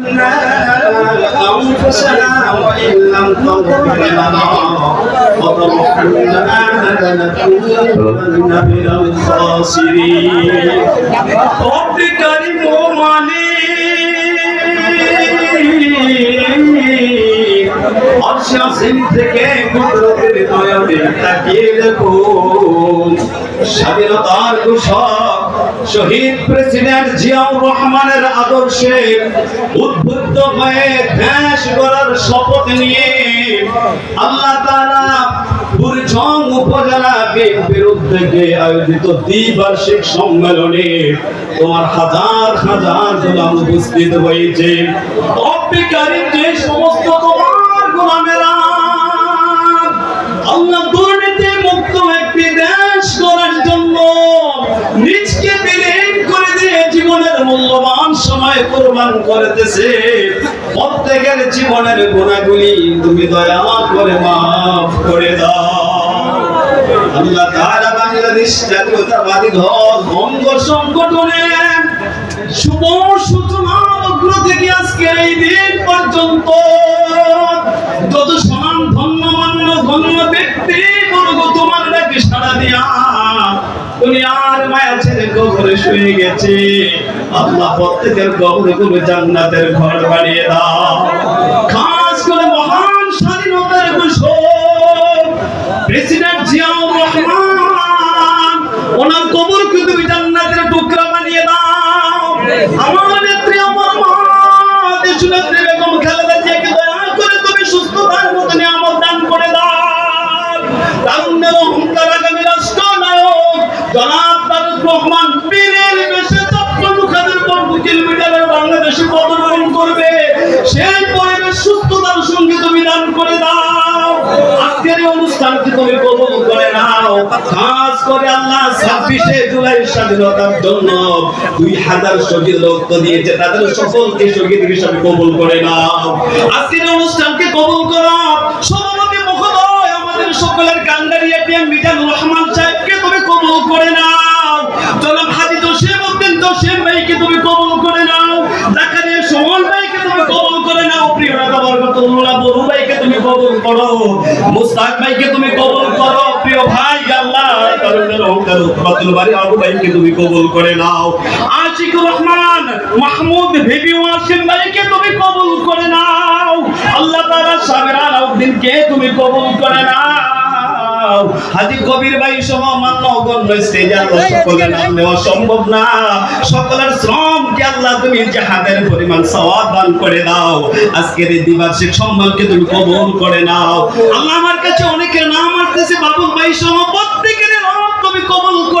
ظلمنا أنفسنا وإن لم تغفر لنا وترحمنا لنكونن من الخاسرين رب كريم আসিম থেকে কুদরতের নয়নে তাকিয়ে দেখো, স্বাধীনতার শহীদ প্রেসিডেন্ট জিয়াউর রহমানের আদর্শে উদ্বুদ্ধ হয়ে দেশ গড়ার শপথ নিয়ে আল্লাহ উদ্যোগে আয়োজিত দ্বিবার্ষিক সম্মেলনে তোমার হাজার হাজার গোলাম উপস্থিত হয়েছে। অবিকারী কোরবান করতেছে। প্রত্যেকের জীবনের গুণাগুলি তুমি দয়া করে মাফ করে দাও। আল্লাহ তাআলা বাংলাদেশ জাতীয়তাবাদী দল বঙ্গ সংগঠনে শুভ সূচনা লগ্ন থেকে আজকে এই দিন পর্যন্ত যত সমান ধন্য মান্য ধন্য ব্যক্তি বর্গ তোমার ডাকে সাড়া দিয়া দুনিয়ার মায়া ছেড়ে কবরে শুয়ে গেছে। আল্লাহ প্রত্যেকের কবরে করে জান্নাতের ঘর বানিয়ে দাও। খাস করে মহান স্বাধীনতার প্রেসিডেন্ট রহমান, ওনার তুমি জান্নাতের টুকরা বানিয়ে দাও। আমার নেত্রী, আমার মা বেগম জিয়াকে দয়া করে তুমি সুস্থতার মতো নিয়ামত দান করে দাও। তারুণ্যের অহংকার, আগামী রাষ্ট্রনায়ক জনাব অনুষ্ঠানকে তুমি কবুল করে নাও। খাস করে আল্লাহ ছাব্বিশে জুলাই স্বাধীনতার জন্য দুই হাজার শহীদ রক্ত দিয়েছে, তাদের সকলকে শহীদ হিসাবে কবুল করে নাও। আজকের অনুষ্ঠানকে কবুল করো। করো। মুস্তাক ভাইকে তুমি কবুল করো। প্রিয় ভাই, আল্লাহ কারণের অহংকার উৎপাতুল বাড়ি আবু ভাইকে তুমি কবুল করে নাও। আশিক রহমান, মাহমুদ ভিবি ওয়াসিম ভাইকে তুমি কবুল করে নাও। আল্লাহ তাআলা সাগরা আলাউদ্দিনকে তুমি কবুল করে নাও। হাজি কবির ভাই সহ মান্য গণ্য স্টেজে আল্লাহ সকলের নাম নেওয়া সম্ভব না। সকলের শ্রম কে আল্লাহ তুমি জাহাদের পরিমাণ সওয়াব দান করে দাও। আজকের এই দ্বিবার্ষিক সম্মানকে তুমি কবুল করে নাও। আল্লাহ আমার কাছে অনেকের নাম আসতেছে বাবুল ভাই সহ প্রত্যেকের নাম তুমি কবুল করে